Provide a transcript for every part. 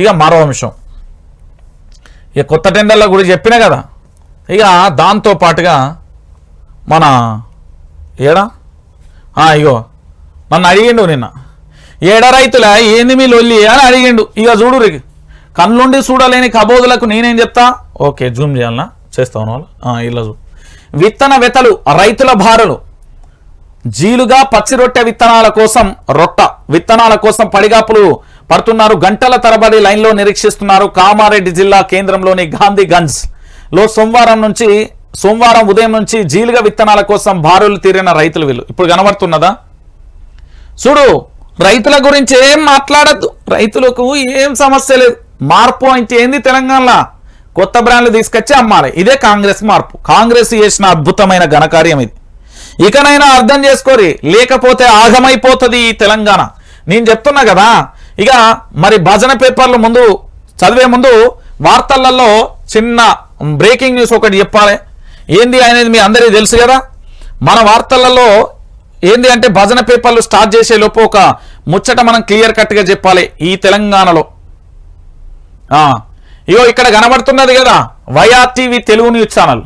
ఇక మరో అంశం. ఇక కొత్త టెండర్ల గురించి చెప్పినా కదా ఇక దాంతో పాటుగా మన ఏడా? ఇగో నన్ను అడిగిండు నిన్న. ఏడ రైతుల ఏంది మీ లొల్లి అని అడిగిండు. ఇక చూడు రే కళ్ళుండి చూడలేని కబోదులకు నేనేం చెప్తా? ఓకే జూమ్ చేయాలనా? చేస్తాను వాళ్ళు ఇలా విత్తన వెతలు రైతుల భారలు. జీలుగా పచ్చి రొట్టె విత్తనాల కోసం రొట్ట విత్తనాల కోసం పడిగాపులు పడుతున్నారు. గంటల తరబడి లైన్లో నిరీక్షిస్తున్నారు కామారెడ్డి జిల్లా కేంద్రంలోని గాంధీగంజ్. లో సోమవారం నుంచి సోమవారం ఉదయం నుంచి జీలుగ విత్తనాల కోసం బారులు తీరిన రైతులు వీళ్ళు. ఇప్పుడు కనబడుతున్నదా? చూడు రైతుల గురించి ఏం మాట్లాడద్దు. రైతులకు ఏం సమస్య లేదు. మార్పు అంటే ఏంది తెలంగాణలో? కొత్త బ్రాండ్లు తీసుకొచ్చి అమ్మాలి. ఇదే కాంగ్రెస్ మార్పు. కాంగ్రెస్ చేసిన అద్భుతమైన ఘనకార్యం ఇది. ఇకనైనా అర్థం చేసుకోరి. లేకపోతే ఆగమైపోతుంది ఈ తెలంగాణ. నేను చెప్తున్నా కదా ఇక మరి భజన పేపర్లు ముందు చదివే ముందు వార్తలలో చిన్న బ్రేకింగ్ న్యూస్ ఒకటి చెప్పాలి. ఏంది అనేది మీ అందరికీ తెలుసు కదా? మన వార్తలలో ఏంది అంటే భజన పేపర్లు స్టార్ట్ చేసే లోపు ఒక ముచ్చట మనం క్లియర్ కట్గా చెప్పాలి ఈ తెలంగాణలో. ఇగో ఇక్కడ కనబడుతున్నది కదా YR TV Telugu news channel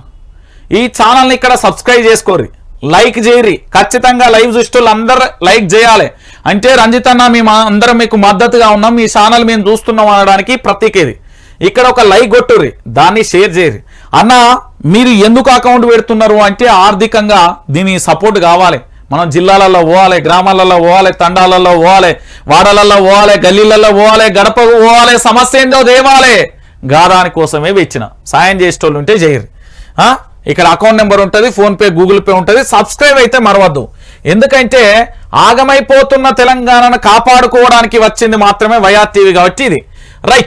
ఈ ఛానల్ని ఇక్కడ సబ్స్క్రైబ్ చేసుకోర్రి. లైక్ చేయరి. ఖచ్చితంగా లైవ్ చూసేటోళ్ళు అందరు లైక్ చేయాలి. అంటే రంజిత్ అన్న మేము అందరం మీకు మద్దతుగా ఉన్నాం. మీ ఛానల్ మేము చూస్తున్నాం అనడానికి ప్రత్యేక ఇది ఇక్కడ ఒక లైక్ కొట్టుర్రి. దాన్ని షేర్ చేయరి. అన్న మీరు ఎందుకు అకౌంట్ పెడుతున్నారు అంటే ఆర్థికంగా దీని సపోర్ట్ కావాలి. మనం జిల్లాలలో పోవాలి గ్రామాలలో పోవాలి తండాలలో పోవాలి వాడలలో పోవాలి గల్లీలలో పోవాలి గడపకు పోవాలి సమస్య ఏందో దేవాలి. గాదాని కోసమే వెచ్చిన. సాయం చేసేటోళ్ళు ఉంటే చేయరు. ఆ? ఇక్కడ అకౌంట్ నెంబర్ ఉంటుంది ఫోన్పే గూగుల్ పే ఉంటుంది. సబ్స్క్రైబ్ అయితే మరవద్దు. ఎందుకంటే ఆగమైపోతున్న తెలంగాణను కాపాడుకోవడానికి వచ్చింది మాత్రమే వైఆర్ టీవీ కాబట్టి ఇది. రైట్